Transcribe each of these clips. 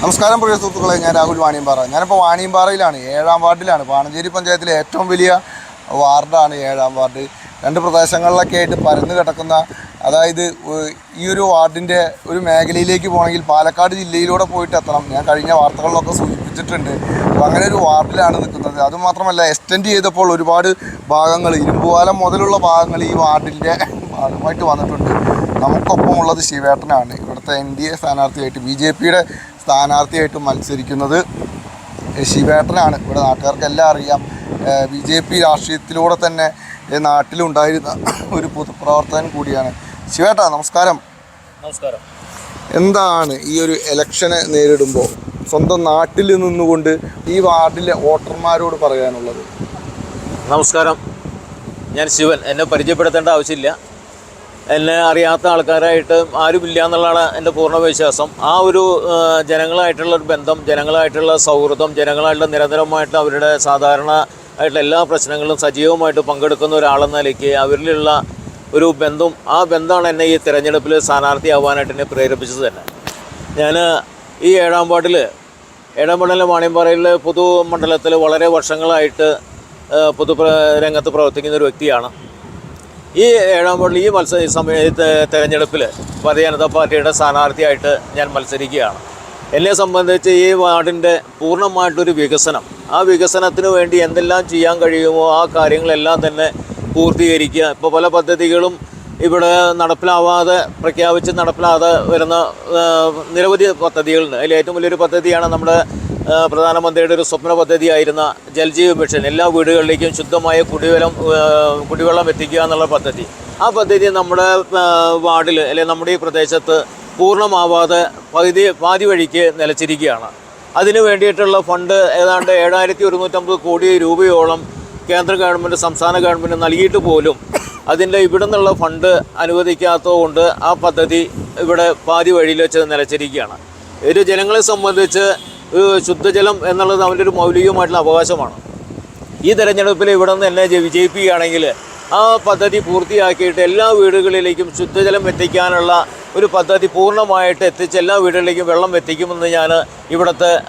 നമസ്കാരം പ്രിയ സുഹൃത്തുക്കളെ ഞാൻ രാഹുൽ വാണിയമ്പാറ. ഞാനിപ്പോൾ വാണിയമ്പാറയിലാണ് ഏഴാം വാർഡിലാണ്. പാണഞ്ചേരി പഞ്ചായത്തിലെ ഏറ്റവും വലിയ വാർഡാണ് ഏഴാം വാർഡ്. രണ്ട് പ്രദേശങ്ങളിലൊക്കെ ആയിട്ട് പരന്നു കിടക്കുന്ന അതായത് ഈ ഒരു വാർഡിന്റെ ഒരു മേഖലയിലേക്ക് പോകണമെങ്കിൽ പാലക്കാട് ജില്ലയിലൂടെ പോയിട്ട് എത്തണം. ഞാൻ കഴിഞ്ഞ വാർത്തകളിലൊക്കെ സൂചിപ്പിച്ചിട്ടുണ്ട്. അപ്പോൾ അങ്ങനെ ഒരു വാർഡിലാണ് നിൽക്കുന്നത്. അതുമാത്രമല്ല എക്സ്റ്റെൻഡ് ചെയ്തപ്പോൾ ഒരുപാട് ഭാഗങ്ങൾ ഇരുമ്പുപാലം മുതലുള്ള ഭാഗങ്ങൾ ഈ വാർഡിന്റെ ഭാഗമായിട്ട് വന്നിട്ടുണ്ട്. നമുക്കൊപ്പം ഉള്ളത് ശിവേട്ടനാണ്. ഇവിടുത്തെ എൻ ഡി എ സ്ഥാനാർത്ഥിയായിട്ട് ബി ജെ പിയുടെ സ്ഥാനാർത്ഥിയായിട്ട് മത്സരിക്കുന്നത് ശിവേട്ടനാണ്. ഇവിടെ നാട്ടുകാർക്കെല്ലാം അറിയാം. ബി ജെ പി രാഷ്ട്രീയത്തിലൂടെ തന്നെ നാട്ടിലുണ്ടായിരുന്ന ഒരു പൊതുപ്രവർത്തകൻ കൂടിയാണ് ശിവേട്ട. നമസ്കാരം. നമസ്കാരം. എന്താണ് ഈ ഒരു ഇലക്ഷനെ നേരിടുമ്പോൾ സ്വന്തം നാട്ടിൽ നിന്നുകൊണ്ട് ഈ വാർഡിലെ വോട്ടർമാരോട് പറയാനുള്ളത്? നമസ്കാരം. ഞാൻ ശിവൻ. എന്നെ പരിചയപ്പെടുത്തേണ്ട ആവശ്യമില്ല. എന്നെ അറിയാത്ത ആൾക്കാരായിട്ട് ആരുമില്ല എന്നുള്ളതാണ് എന്റെ പൂർണ വിശ്വാസം. ആ ഒരു ജനങ്ങളായിട്ടുള്ള ഒരു ബന്ധം ജനങ്ങളായിട്ടുള്ള സൗഹൃദം ജനങ്ങളായിട്ടുള്ള നിരന്തരമായിട്ട് അവരുടെ സാധാരണ ആയിട്ടുള്ള എല്ലാ പ്രശ്നങ്ങളും സജീവമായിട്ട് പങ്കെടുക്കുന്ന ഒരാളെന്ന നിലയ്ക്ക് അവരിലുള്ള ഒരു ബന്ധം ആ ബന്ധമാണ് എന്നെ ഈ തിരഞ്ഞെടുപ്പിൽ സ്ഥാനാർത്ഥിയാവാനായിട്ട് എന്നെ പ്രേരിപ്പിച്ചത് തന്നെ. ഞാൻ ഈ ഏഴാം വാർഡിൽ ഏഴാം വാർഡിലെ വാണിയമ്പാറയിലെ പൊതുമണ്ഡലത്തിൽ വളരെ വർഷങ്ങളായിട്ട് പൊതു രംഗത്ത് പ്രവർത്തിക്കുന്ന ഒരു വ്യക്തിയാണ്. ഈ ഏഴാം വാർഡിൽ ഈ മത്സര ഈ സമയത്ത് തെരഞ്ഞെടുപ്പിൽ ഭാരതീയ ജനതാ പാർട്ടിയുടെ സ്ഥാനാർത്ഥിയായിട്ട് ഞാൻ മത്സരിക്കുകയാണ്. എന്നെ സംബന്ധിച്ച് ഈ വാർഡിന്റെ പൂർണമായിട്ടൊരു വികസനം ആ വികസനത്തിന് വേണ്ടി എന്തെല്ലാം ചെയ്യാൻ കഴിയുമോ ആ കാര്യങ്ങളെല്ലാം തന്നെ പൂർത്തീകരിക്കുക. ഇപ്പോൾ പല പദ്ധതികളും ഇവിടെ നടപ്പിലാവാതെ പ്രഖ്യാപിച്ച് നടപ്പിലാതെ വരുന്ന നിരവധി പദ്ധതികളുണ്ട്. അതിൽ ഏറ്റവും വലിയൊരു പദ്ധതിയാണ് നമ്മുടെ പ്രധാനമന്ത്രിയുടെ ഒരു സ്വപ്ന പദ്ധതിയായിരുന്ന ജൽജീവ് മിഷൻ. എല്ലാ വീടുകളിലേക്കും ശുദ്ധമായ കുടിവെള്ളം കുടിവെള്ളം എത്തിക്കുക എന്നുള്ള പദ്ധതി. ആ പദ്ധതി നമ്മുടെ വാർഡിൽ അല്ലെങ്കിൽ നമ്മുടെ ഈ പ്രദേശത്ത് പൂർണമാവാതെ പകുതി പാതി വഴിക്ക് നിലച്ചിരിക്കുകയാണ്. അതിനു വേണ്ടിയിട്ടുള്ള ഫണ്ട് ഏതാണ്ട് ഏഴായിരത്തി ഒരുന്നൂറ്റമ്പത് കോടി രൂപയോളം കേന്ദ്ര ഗവൺമെന്റ് സംസ്ഥാന ഗവൺമെന്റ് നൽകിയിട്ട് പോലും അതിന്റെ ഇവിടെ നിന്നുള്ള ഫണ്ട് അനുവദിക്കാത്തതുകൊണ്ട് ആ പദ്ധതി ഇവിടെ പാതി വഴിയിൽ വെച്ച് നിലച്ചിരിക്കുകയാണ്. ഒരു ജനങ്ങളെ സംബന്ധിച്ച് ശുദ്ധജലം എന്നുള്ളത് അവന്റെ ഒരു മൗലികമായിട്ടുള്ള അവകാശമാണ്. ഈ തെരഞ്ഞെടുപ്പിൽ ഇവിടെ നിന്ന് എന്നെ ജയി- വിജയിപ്പിക്കുകയാണെങ്കിൽ ആ പദ്ധതി പൂർത്തിയാക്കിയിട്ട് എല്ലാ വീടുകളിലേക്കും ശുദ്ധജലം എത്തിക്കാനുള്ള ഒരു പദ്ധതി പൂർണമായിട്ട് എത്തിച്ച് എല്ലാ വീടുകളിലേക്കും വെള്ളം എത്തിക്കുമെന്ന് ഞാൻ ഇവിടുത്തെ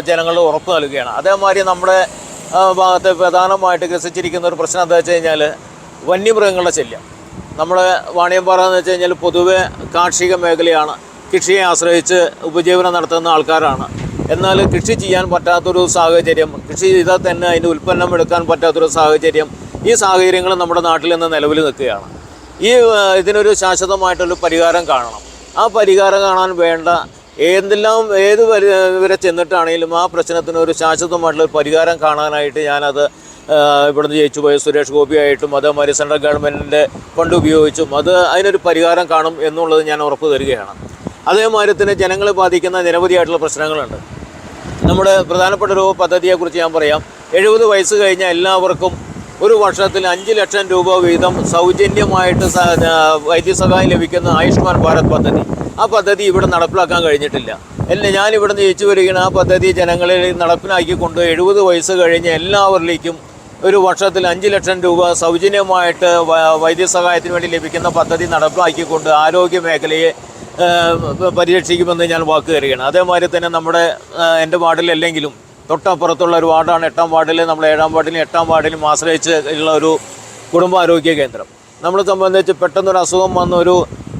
ജനങ്ങൾ ഉറപ്പ് നൽകുകയാണ്. അതേമാതിരി നമ്മുടെ ഭാഗത്ത് പ്രധാനമായിട്ട് ഗ്രസിച്ചിരിക്കുന്ന ഒരു പ്രശ്നം എന്താ വെച്ച് കഴിഞ്ഞാൽ വന്യമൃഗങ്ങളുടെ ശല്യം. നമ്മുടെ വാണിയമ്പാറ എന്ന് വെച്ച് കഴിഞ്ഞാൽ പൊതുവെ കാർഷിക മേഖലയാണ്. കൃഷിയെ ആശ്രയിച്ച് ഉപജീവനം നടത്തുന്ന ആൾക്കാരാണ്. എന്നാൽ കൃഷി ചെയ്യാൻ പറ്റാത്തൊരു സാഹചര്യം കൃഷി ചെയ്താൽ തന്നെ അതിന്റെ ഉൽപ്പന്നം എടുക്കാൻ പറ്റാത്തൊരു സാഹചര്യം ഈ സാഹചര്യങ്ങൾ നമ്മുടെ നാട്ടിൽ നിന്ന് നിലവിൽ നിൽക്കുകയാണ്. ഈ ഇതിനൊരു ശാശ്വതമായിട്ടൊരു പരിഹാരം കാണണം. ആ പരിഹാരം കാണാൻ വേണ്ട എന്തെല്ലാം ഏത് വരെ ചെന്നിട്ടാണെങ്കിലും ആ പ്രശ്നത്തിന് ഒരു ശാശ്വതമായിട്ടുള്ള പരിഹാരം കാണാനായിട്ട് ഞാനത് ഇവിടുന്ന് ജയിച്ചു പോയ സുരേഷ് ഗോപിയായിട്ടും അതേമാതിരി സെൻട്രൽ ഗവൺമെന്റിന്റെ ഫണ്ട് ഉപയോഗിച്ചും അത് അതിനൊരു പരിഹാരം കാണും എന്നുള്ളത് ഞാൻ ഉറപ്പ് തരികയാണ്. അതേമാതിരി തന്നെ ജനങ്ങളെ ബാധിക്കുന്ന നിരവധിയായിട്ടുള്ള പ്രശ്നങ്ങളുണ്ട്. നമ്മുടെ പ്രധാനപ്പെട്ട ഒരു പദ്ധതിയെക്കുറിച്ച് ഞാൻ പറയാം. എഴുപത് വയസ്സ് കഴിഞ്ഞ എല്ലാവർക്കും ഒരു വർഷത്തിൽ അഞ്ച് ലക്ഷം രൂപ വീതം സൗജന്യമായിട്ട് വൈദ്യസഹായം ലഭിക്കുന്ന ആയുഷ്മാൻ ഭാരത് പദ്ധതി. ആ പദ്ധതി ഇവിടെ നടപ്പിലാക്കാൻ കഴിഞ്ഞിട്ടില്ല. എന്നെ ഞാൻ ഇവിടുന്ന് ജയിച്ചു വരികയാണ്. ആ പദ്ധതി ജനങ്ങളിൽ നടപ്പിലാക്കിക്കൊണ്ട് എഴുപത് വയസ്സ് കഴിഞ്ഞ എല്ലാവരിലേക്കും ഒരു വർഷത്തിൽ അഞ്ച് ലക്ഷം രൂപ സൗജന്യമായിട്ട് വൈദ്യസഹായത്തിന് വേണ്ടി ലഭിക്കുന്ന പദ്ധതി നടപ്പിലാക്കിക്കൊണ്ട് ആരോഗ്യ മേഖലയെ പരിരക്ഷിക്കുമെന്ന് ഞാൻ വാക്ക് തരികയാണ് അതേമാതിരി തന്നെ നമ്മുടെ എന്റെ വാർഡിലല്ലെങ്കിലും തൊട്ടപ്പുറത്തുള്ള ഒരു വാർഡാണ്. എട്ടാം വാർഡിൽ നമ്മൾ ഏഴാം വാർഡിലും എട്ടാം വാർഡിലും ആശ്രയിച്ച് ഉള്ള ഒരു കുടുംബാരോഗ്യ കേന്ദ്രം. നമ്മളെ സംബന്ധിച്ച് പെട്ടെന്നൊരു അസുഖം വന്ന ഒരു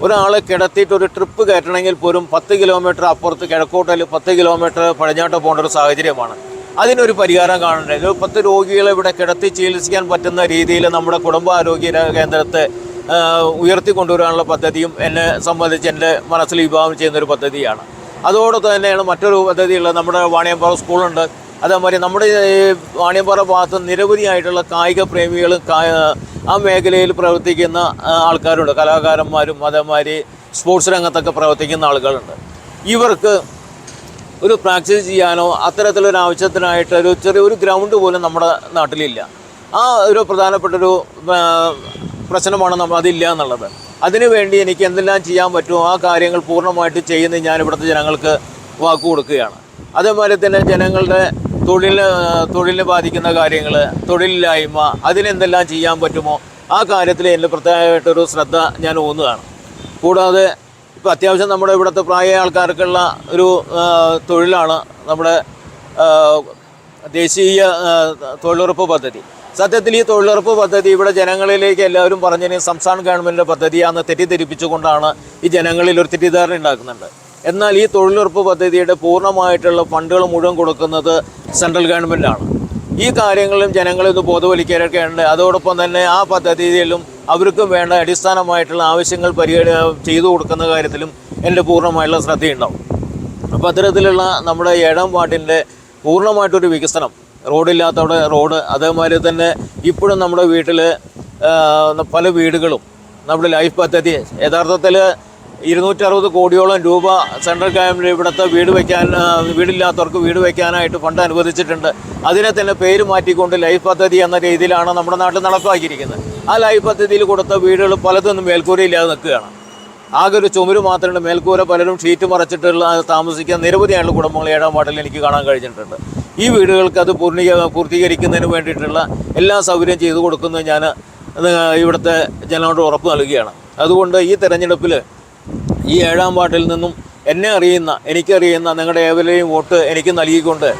ഒരാളെ കിടത്തിയിട്ട് ഒരു ട്രിപ്പ് കയറ്റണമെങ്കിൽ പോലും പത്ത് കിലോമീറ്റർ അപ്പുറത്ത് കിഴക്കോട്ടിൽ പത്ത് കിലോമീറ്റർ പടിഞ്ഞാട്ട് പോകേണ്ട ഒരു സാഹചര്യമാണ്. അതിനൊരു പരിഹാരം കാണേണ്ടത്. പത്ത് രോഗികളെ ഇവിടെ കിടത്തി ചികിത്സിക്കാൻ പറ്റുന്ന രീതിയിൽ നമ്മുടെ കുടുംബാരോഗ്യ കേന്ദ്രത്തെ ഉയർത്തിക്കൊണ്ടുവരാനുള്ള പദ്ധതിയും എന്നെ സംബന്ധിച്ച് എന്റെ മനസ്സിൽ വിഭാവനം ചെയ്യുന്നൊരു പദ്ധതിയാണ്. അതോടൊപ്പം തന്നെയാണ് മറ്റൊരു പദ്ധതിയുള്ളത് നമ്മുടെ വാണിയമ്പാറ സ്കൂളുണ്ട്. അതേമാതിരി നമ്മുടെ വാണിയമ്പാറ ഭാഗത്ത് നിരവധിയായിട്ടുള്ള കായിക പ്രേമികളും ആ മേഖലയിൽ പ്രവർത്തിക്കുന്ന ആൾക്കാരുണ്ട്. കലാകാരന്മാരും അതേമാതിരി സ്പോർട്സ് രംഗത്തൊക്കെ പ്രവർത്തിക്കുന്ന ആളുകളുണ്ട്. ഇവർക്ക് ഒരു പ്രാക്ടീസ് ചെയ്യാനോ അത്തരത്തിലൊരു ആവശ്യത്തിനായിട്ട് ഒരു ചെറിയൊരു ഗ്രൗണ്ട് പോലും നമ്മുടെ നാട്ടിലില്ല. ആ ഒരു പ്രധാനപ്പെട്ടൊരു പ്രശ്നമാണ് നമ്മൾ അതില്ല എന്നുള്ളത്. അതിനുവേണ്ടി എനിക്ക് എന്തെല്ലാം ചെയ്യാൻ പറ്റുമോ ആ കാര്യങ്ങൾ പൂർണമായിട്ട് ചെയ്യുന്ന ഞാൻ ഇവിടുത്തെ ജനങ്ങൾക്ക് വാക്ക് കൊടുക്കുകയാണ്. അതേപോലെ തന്നെ ജനങ്ങളുടെ തൊഴിൽ തൊഴിലിനെ ബാധിക്കുന്ന കാര്യങ്ങൾ തൊഴിലില്ലായ്മ അതിനെന്തെല്ലാം ചെയ്യാൻ പറ്റുമോ ആ കാര്യത്തിൽ എന്റെ പ്രത്യേകമായിട്ടൊരു ശ്രദ്ധ ഞാൻ ഊന്നുകയാണ്. കൂടാതെ ഇപ്പോൾ അത്യാവശ്യം നമ്മുടെ ഇവിടുത്തെ പ്രായ ആൾക്കാർക്കുള്ള ഒരു തൊഴിലാണ് നമ്മുടെ ദേശീയ തൊഴിലുറപ്പ് പദ്ധതി. സത്യത്തിൽ ഈ തൊഴിലുറപ്പ് പദ്ധതി ഇവിടെ ജനങ്ങളിലേക്ക് എല്ലാവരും പറഞ്ഞതിന് സംസ്ഥാന ഗവൺമെന്റിന്റെ പദ്ധതിയാണെന്ന് തെറ്റിദ്ധരിപ്പിച്ചുകൊണ്ടാണ് ഈ ജനങ്ങളിൽ ഒരു തെറ്റിദ്ധാരണ ഉണ്ടാക്കുന്നുണ്ട്. എന്നാൽ ഈ തൊഴിലുറപ്പ് പദ്ധതിയുടെ പൂർണമായിട്ടുള്ള ഫണ്ടുകൾ മുഴുവൻ കൊടുക്കുന്നത് സെൻട്രൽ ഗവൺമെന്റാണ് ഈ കാര്യങ്ങളും ജനങ്ങളെ ഒന്ന് ബോധവൽക്കരിക്കേണ്ടത് അതോടൊപ്പം തന്നെ ആ പദ്ധതിയിലും അവർക്കും വേണ്ട അടിസ്ഥാനമായിട്ടുള്ള ആവശ്യങ്ങൾ പരിഗണ ചെയ്തു കൊടുക്കുന്ന കാര്യത്തിലും എന്റെ പൂർണമായിട്ടുള്ള ശ്രദ്ധയുണ്ടാവും. അപ്പോൾ അത്തരത്തിലുള്ള നമ്മുടെ ഏഴാം വാർഡിന്റെ പൂർണമായിട്ടൊരു വികസനം റോഡില്ലാത്തവിടെ റോഡ് അതേമാതിരി തന്നെ ഇപ്പോഴും നമ്മുടെ വീട്ടിൽ പല വീടുകളും നമ്മുടെ ലൈഫ് പദ്ധതി. യഥാർത്ഥത്തിൽ ഇരുന്നൂറ്ററുപത് കോടിയോളം രൂപ സെൻട്രൽ ഗവൺമെന്റ് ഇവിടുത്തെ വീട് വയ്ക്കാൻ വീടില്ലാത്തവർക്ക് വീട് വയ്ക്കാനായിട്ട് ഫണ്ട് അനുവദിച്ചിട്ടുണ്ട്. അതിനെ തന്നെ പേര് മാറ്റിക്കൊണ്ട് ലൈഫ് പദ്ധതി എന്ന രീതിയിലാണ് നമ്മുടെ നാട്ടിൽ നടപ്പാക്കിയിരിക്കുന്നത്. ആ ലൈഫ് പദ്ധതിയിൽ കൊടുത്ത വീടുകൾ പലതൊന്നും മേൽക്കൂരയില്ലാതെ നിൽക്കുകയാണ്. ആകെ ഒരു ചുമര് മാത്രമേ മേൽക്കൂര പലരും ഷീറ്റ് മറച്ചിട്ടുള്ള താമസിക്കാൻ നിരവധിയായുള്ള കുടുംബങ്ങൾ ഏഴാം വാർഡിൽ എനിക്ക് കാണാൻ കഴിഞ്ഞിട്ടുണ്ട്. ഈ വീടുകൾക്ക് അത് പൂർണീക പൂർത്തീകരിക്കുന്നതിന് വേണ്ടിയിട്ടുള്ള എല്ലാ സൗകര്യം ചെയ്തു കൊടുക്കുന്നത് ഞാൻ ഇവിടുത്തെ ജനങ്ങളോട് ഉറപ്പ് നൽകുകയാണ്. അതുകൊണ്ട് ഈ തെരഞ്ഞെടുപ്പിൽ ഈ ഏഴാം വാർഡിൽ നിന്നും എന്നെ അറിയുന്ന എനിക്കറിയുന്ന നിങ്ങളുടെ ഏവരെയും വോട്ട് എനിക്ക് നൽകിക്കൊണ്ട്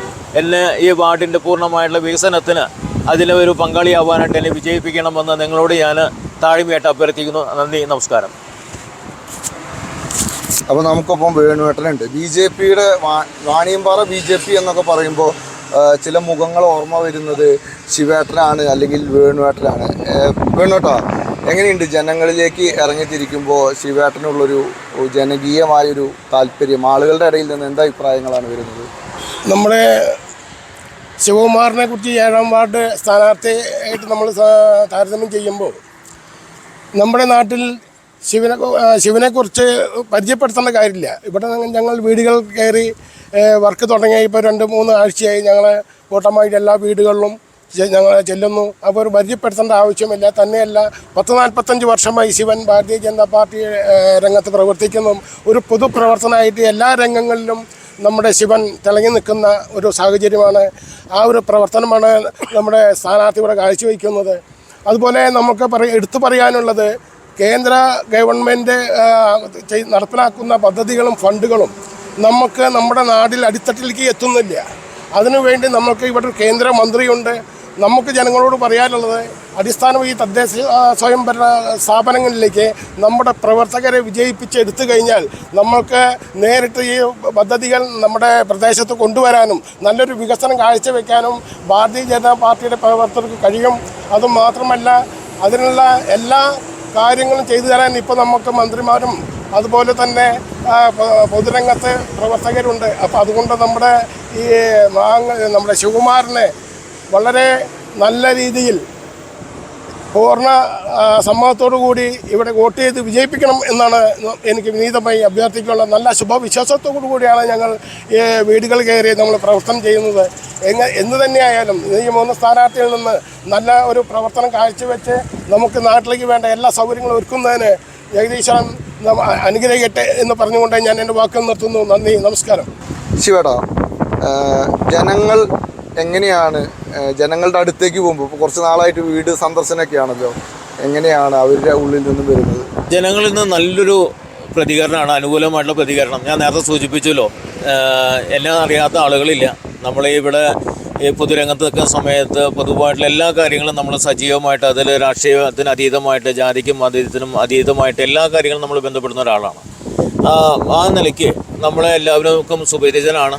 എന്നെ ഈ വാർഡിന്റെ പൂർണമായിട്ടുള്ള വികസനത്തിന് അതിലെ ഒരു പങ്കാളിയാവാനായിട്ട് എന്നെ വിജയിപ്പിക്കണമെന്ന് നിങ്ങളോട് ഞാൻ താഴ്മയായിട്ട് അഭ്യർത്ഥിക്കുന്നു. നന്ദി നമസ്കാരം. അപ്പോൾ നമുക്കൊപ്പം വേണുവേട്ടനുണ്ട്. ബി ജെ പിയുടെ വാണിയമ്പാറ ബി ജെ പി എന്നൊക്കെ പറയുമ്പോൾ ചില മുഖങ്ങൾ ഓർമ്മ വരുന്നത് ശിവേട്ടനാണ് അല്ലെങ്കിൽ വേണുവേട്ടനാണ്. വേണുവേട്ടാ എങ്ങനെയുണ്ട്? ജനങ്ങളിലേക്ക് ഇറങ്ങിത്തിരിക്കുമ്പോൾ ശിവേട്ടനുള്ളൊരു ജനകീയമായൊരു താല്പര്യം ആളുകളുടെ ഇടയിൽ നിന്ന് എന്താ അഭിപ്രായങ്ങളാണ് വരുന്നത്? നമ്മുടെ ശിവകുമാറിനെ കുറിച്ച് ഏഴാം വാർഡ് സ്ഥാനാർത്ഥിയായിട്ട് നമ്മൾ താരതമ്യം ചെയ്യുമ്പോൾ നമ്മുടെ നാട്ടിൽ ശിവനെ ശിവനെ കുറിച്ച് പരിചയപ്പെടുത്തേണ്ട കാര്യമില്ല. ഇവിടെ ഞങ്ങൾ- വീടുകൾ കയറി വർക്ക് തുടങ്ങി ഇപ്പോൾ രണ്ട് മൂന്ന് ആഴ്ചയായി ഞങ്ങൾ കൂട്ടമായിട്ട് എല്ലാ വീടുകളിലും ഞങ്ങൾ ചെല്ലുന്നു. അപ്പോൾ ഒരു പരിചയപ്പെടുത്തേണ്ട ആവശ്യമില്ല. തന്നെയല്ല പത്ത് നാൽപ്പത്തഞ്ച് വർഷമായി ശിവൻ ഭാരതീയ ജനതാ പാർട്ടി രംഗത്ത് പ്രവർത്തിക്കുന്നു. ഒരു പൊതുപ്രവർത്തനമായിട്ട് എല്ലാ രംഗങ്ങളിലും നമ്മുടെ ശിവൻ തിളങ്ങി നിൽക്കുന്ന ഒരു സാഹചര്യമാണ്. ആ ഒരു പ്രവർത്തനമാണ് നമ്മുടെ സ്ഥാനാർത്ഥി ഇവിടെ കാഴ്ചവെക്കുന്നത്. അതുപോലെ നമുക്ക് പറ എടുത്തു പറയാനുള്ളത് കേന്ദ്ര ഗവൺമെന്റ് നടപ്പിലാക്കുന്ന പദ്ധതികളും ഫണ്ടുകളും നമുക്ക് നമ്മുടെ നാട്ടിൽ അടിത്തട്ടിലേക്ക് എത്തുന്നില്ല. അതിനുവേണ്ടി നമുക്ക് ഇവിടെ ഒരു കേന്ദ്രമന്ത്രിയുണ്ട് നമുക്ക് ജനങ്ങളോട് പറയാനുള്ളത് അടിസ്ഥാനം ഈ തദ്ദേശ സ്വയംഭരണ സ്ഥാപനങ്ങളിലേക്ക് നമ്മുടെ പ്രവർത്തകരെ വിജയിപ്പിച്ച് എടുത്തു കഴിഞ്ഞാൽ നമുക്ക് നേരിട്ട് ഈ പദ്ധതികൾ നമ്മുടെ പ്രദേശത്ത് കൊണ്ടുവരാനും നല്ലൊരു വികസനം കാഴ്ചവെക്കാനും ഭാരതീയ ജനതാ പാർട്ടിയുടെ പ്രവർത്തകർക്ക് കഴിയും. അതുമാത്രമല്ല അതിനുള്ള എല്ലാ കാര്യങ്ങളും ചെയ്തു തരാൻ ഇപ്പോൾ നമുക്ക് മന്ത്രിമാരും അതുപോലെ തന്നെ പൊതുരംഗത്തെ പ്രവർത്തകരുണ്ട്. അപ്പോൾ അതുകൊണ്ട് നമ്മുടെ ഈ നമ്മുടെ ശിവകുമാറിനെ വളരെ നല്ല രീതിയിൽ പൂർണ സമ്മതത്തോടു കൂടി ഇവിടെ വോട്ട് ചെയ്ത് വിജയിപ്പിക്കണം എന്നാണ് എനിക്ക് വിനീതമായി അഭ്യർത്ഥിക്കാനുള്ള നല്ല ശുഭവിശ്വാസത്തോടു കൂടിയാണ് ഞങ്ങൾ ഈ വീടുകൾ കയറി നമ്മൾ പ്രവർത്തനം ചെയ്യുന്നത്. എങ്ങ എന്ന് തന്നെയായാലും ഈ മൂന്ന് സ്ഥാനാർത്ഥിയിൽ നിന്ന് നല്ല ഒരു പ്രവർത്തനം കാഴ്ചവെച്ച് നമുക്ക് നാട്ടിലേക്ക് വേണ്ട എല്ലാ സൗകര്യങ്ങളും ഒരുക്കുന്നതിന് ജഗദീശ്വരൻ നമ്മ- അനുഗ്രഹിക്കട്ടെ എന്ന് പറഞ്ഞുകൊണ്ട് ഞാൻ എന്റെ വാക്കുകൾ നിർത്തുന്നു. നന്ദി നമസ്കാരം. ശിവടാ ജനങ്ങൾ എങ്ങനെയാണ് ജനങ്ങളുടെ അടുത്തേക്ക് പോകുമ്പോൾ ഇപ്പോൾ കുറച്ച് നാളായിട്ട് വീട് സന്ദർശനമൊക്കെയാണല്ലോ. എങ്ങനെയാണ് അവരുടെ ഉള്ളിൽ നിന്നും വരുന്നത്? ജനങ്ങളിൽ നിന്ന് നല്ലൊരു പ്രതികരണമാണ് അനുകൂലമായിട്ടുള്ള പ്രതികരണം. ഞാൻ നേരത്തെ സൂചിപ്പിച്ചല്ലോ എന്നെ അറിയാത്ത ആളുകളില്ല. നമ്മൾ ഇവിടെ ഈ പൊതുരംഗത്ത് നിൽക്കുന്ന സമയത്ത് പൊതുവായിട്ടുള്ള എല്ലാ കാര്യങ്ങളും നമ്മൾ സജീവമായിട്ട് അതിൽ രാഷ്ട്രീയത്തിന് അതീതമായിട്ട് ജാതിക്കും മതത്തിനും അതീതമായിട്ട് എല്ലാ കാര്യങ്ങളും നമ്മൾ ബന്ധപ്പെടുന്ന ഒരാളാണ്. ആ നിലയ്ക്ക് നമ്മളെ എല്ലാവർക്കും സുപരിചിതനാണ്.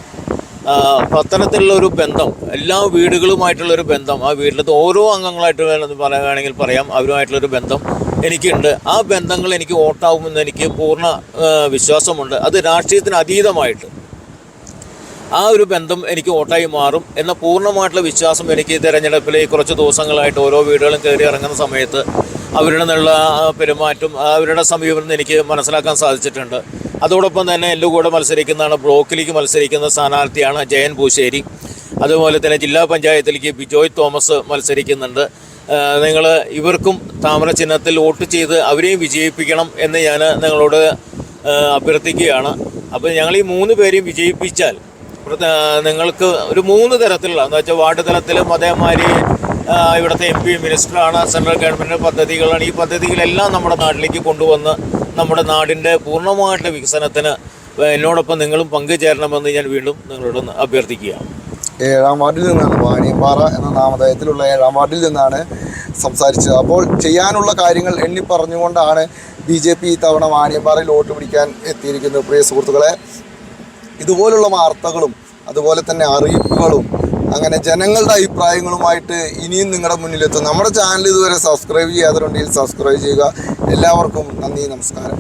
ഒരു ബന്ധം എല്ലാ വീടുകളുമായിട്ടുള്ളൊരു ബന്ധം ആ വീട്ടിലത്തെ ഓരോ അംഗങ്ങളായിട്ട് പറയുകയാണെങ്കിൽ പറയാം അവരുമായിട്ടുള്ളൊരു ബന്ധം എനിക്കുണ്ട്. ആ ബന്ധങ്ങൾ എനിക്ക് ഓട്ടാവുമെന്ന് എനിക്ക് പൂർണ വിശ്വാസമുണ്ട്. അത് രാഷ്ട്രീയത്തിന് അതീതമായിട്ട് ആ ഒരു ബന്ധം എനിക്ക് വോട്ടായി മാറും എന്ന പൂർണമായിട്ടുള്ള വിശ്വാസം എനിക്ക് തിരഞ്ഞെടുപ്പിൽ ഈ കുറച്ച് ദിവസങ്ങളായിട്ട് ഓരോ വീടുകളും കയറി ഇറങ്ങുന്ന സമയത്ത് അവരുടെ നിന്നുള്ള പെരുമാറ്റം അവരുടെ സമീപനം എനിക്ക് മനസ്സിലാക്കാൻ സാധിച്ചിട്ടുണ്ട്. അതോടൊപ്പം തന്നെ എന്റെ കൂടെ മത്സരിക്കുന്നതാണ് ബ്ലോക്കിലേക്ക് മത്സരിക്കുന്ന സ്ഥാനാർത്ഥിയാണ് ജയൻ പൂശ്ശേരി. അതുപോലെ തന്നെ ജില്ലാ പഞ്ചായത്തിലേക്ക് ബിജോയ് തോമസ് മത്സരിക്കുന്നുണ്ട്. നിങ്ങൾ ഇവർക്കും താമര ചിഹ്നത്തിൽ വോട്ട് ചെയ്ത് അവരെയും വിജയിപ്പിക്കണം എന്ന് ഞാൻ നിങ്ങളോട് അഭ്യർത്ഥിക്കുകയാണ്. അപ്പോൾ ഞങ്ങൾ ഈ മൂന്ന് പേരെയും വിജയിപ്പിച്ചാൽ നിങ്ങൾക്ക് ഒരു മൂന്ന് തരത്തിലുള്ള എന്ന് വെച്ചാൽ വാർഡ് തലത്തിലും അതേമാതിരി ഇവിടുത്തെ എം പി മിനിസ്റ്ററാണ് സെൻട്രൽ ഗവൺമെന്റ് പദ്ധതികളാണ്. ഈ പദ്ധതികളെല്ലാം നമ്മുടെ നാട്ടിലേക്ക് കൊണ്ടുവന്ന് നമ്മുടെ നാടിന്റെ പൂർണമായിട്ടുള്ള വികസനത്തിന് എന്നോടൊപ്പം നിങ്ങളും പങ്കുചേരണമെന്ന് ഞാൻ വീണ്ടും നിങ്ങളോടൊന്ന് അഭ്യർത്ഥിക്കുകയാണ്. ഏഴാം വാർഡിൽ നിന്നാണ് വാണിയമ്പാറ എന്ന നാമധേയത്തിലുള്ള ഏഴാം വാർഡിൽ നിന്നാണ് സംസാരിച്ചത്. അപ്പോൾ ചെയ്യാനുള്ള കാര്യങ്ങൾ എണ്ണി പറഞ്ഞുകൊണ്ടാണ് ബി ജെ പി ഇത്തവണ വാണിയമ്പാറയിൽ വോട്ട് പിടിക്കാൻ എത്തിയിരിക്കുന്നത്. പ്രിയ സുഹൃത്തുക്കളെ ഇതുപോലുള്ള വാർത്തകളും അതുപോലെ തന്നെ അറിയിപ്പുകളും അങ്ങനെ ജനങ്ങളുടെ അഭിപ്രായങ്ങളുമായിട്ട് ഇനിയും നിങ്ങളുടെ മുന്നിലെത്തും. നമ്മുടെ ചാനൽ ഇതുവരെ സബ്സ്ക്രൈബ് ചെയ്യാത്തതുണ്ടെങ്കിൽ സബ്സ്ക്രൈബ് ചെയ്യുക. എല്ലാവർക്കും നന്ദി നമസ്കാരം.